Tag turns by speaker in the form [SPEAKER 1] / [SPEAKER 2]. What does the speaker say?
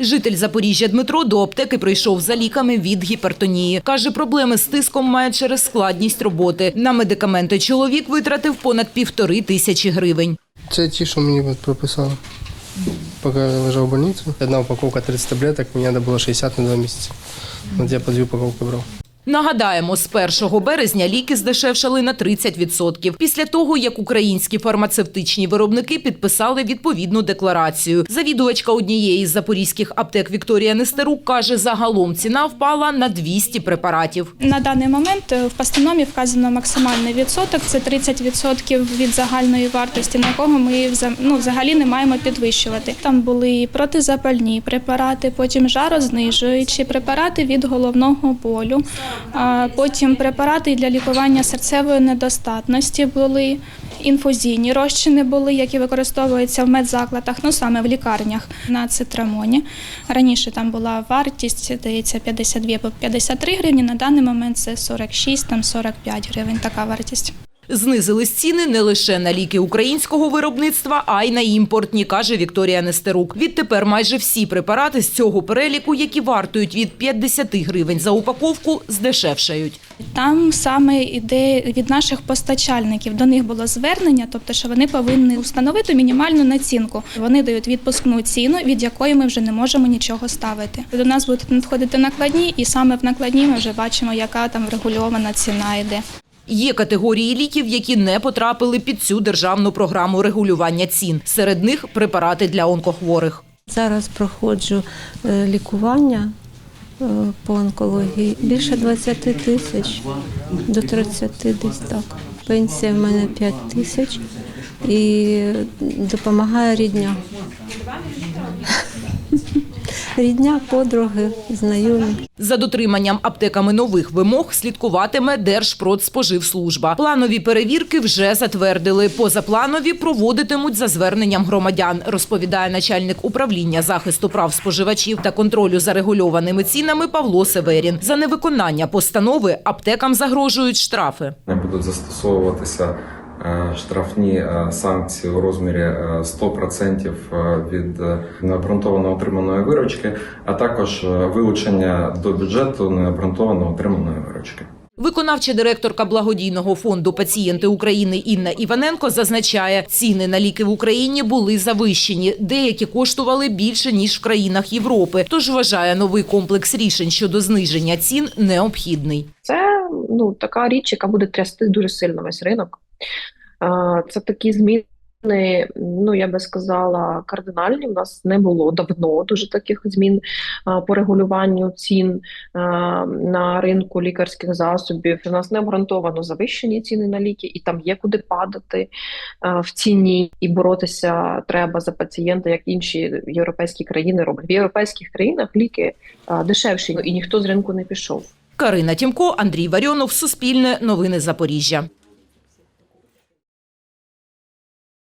[SPEAKER 1] Житель Запоріжжя Дмитро до аптеки прийшов за ліками від гіпертонії. Каже, проблеми з тиском має через складність роботи. На медикаменти чоловік витратив понад півтори тисячі гривень.
[SPEAKER 2] Це ті, що мені прописали. Поки я лежав в больниці. Одна упаковка 30 таблеток, мені треба було 60 на 2 місяці. От я по дві упаковки брав.
[SPEAKER 1] Нагадаємо, з 1 березня ліки здешевшали на 30%. Після того, як українські фармацевтичні виробники підписали відповідну декларацію. Завідувачка однієї з запорізьких аптек Вікторія Нестерук каже, загалом ціна впала на 200 препаратів.
[SPEAKER 3] На даний момент в постанові вказано максимальний відсоток, це 30% від загальної вартості, на якого ми ну, взагалі не маємо підвищувати. Там були протизапальні препарати, потім жарознижуючі препарати від головного болю, потім препарати для лікування серцевої недостатності були. Інфузійні розчини були, які використовуються в медзакладах, ну саме в лікарнях на цитрамоні. Раніше там була вартість, здається, 52 по 53 гривні. На даний момент це 46, там 45 гривень. Така вартість.
[SPEAKER 1] Знизились ціни не лише на ліки українського виробництва, а й на імпортні, каже Вікторія Нестерук. Відтепер майже всі препарати з цього переліку, які вартують від 50 гривень за упаковку, здешевшають.
[SPEAKER 3] Там саме іде від наших постачальників. До них було звернення, тобто, що вони повинні встановити мінімальну націнку. Вони дають відпускну ціну, від якої ми вже не можемо нічого ставити. До нас будуть надходити накладні, і саме в накладні ми вже бачимо, яка там врегульована ціна йде.
[SPEAKER 1] Є категорії ліків, які не потрапили під цю державну програму регулювання цін. Серед них препарати для онкохворих.
[SPEAKER 4] Зараз проходжу е, лікування е, по онкології більше 20 тисяч до 30 десь так. Пенсія в мене 5 тисяч і допомагає рідня. Рідня, подруги, знайомі.
[SPEAKER 1] За дотриманням аптеками нових вимог слідкуватиме Держпродспоживслужба. Планові перевірки вже затвердили. Позапланові проводитимуть за зверненням громадян, розповідає начальник управління захисту прав споживачів та контролю за регульованими цінами Павло Северін. За невиконання постанови аптекам загрожують штрафи.
[SPEAKER 5] Не будуть застосовуватися штрафні е, санкції у розмірі е, 100% від е, необґрунтовано отриманої виручки, а також е, вилучення до бюджету необґрунтовано отриманої виручки.
[SPEAKER 1] Виконавча директорка благодійного фонду «Пацієнти України» Інна Іваненко зазначає, ціни на ліки в Україні були завищені. Деякі коштували більше, ніж в країнах Європи. Тож вважає новий комплекс рішень щодо зниження цін необхідний.
[SPEAKER 6] Це ну така річ, яка буде трясти дуже сильно весь ринок. Це такі зміни. Ну, я би сказала, кардинальні. У нас не було давно дуже таких змін по регулюванню цін на ринку лікарських засобів. У нас не обґрунтовано завищені ціни на ліки, і там є куди падати в ціні, і боротися треба за пацієнта, як інші європейські країни роблять. В європейських країнах ліки дешевші, і ніхто з ринку не пішов.
[SPEAKER 1] Карина Тімко, Андрій Варіонов, Суспільне, Новини Запоріжжя.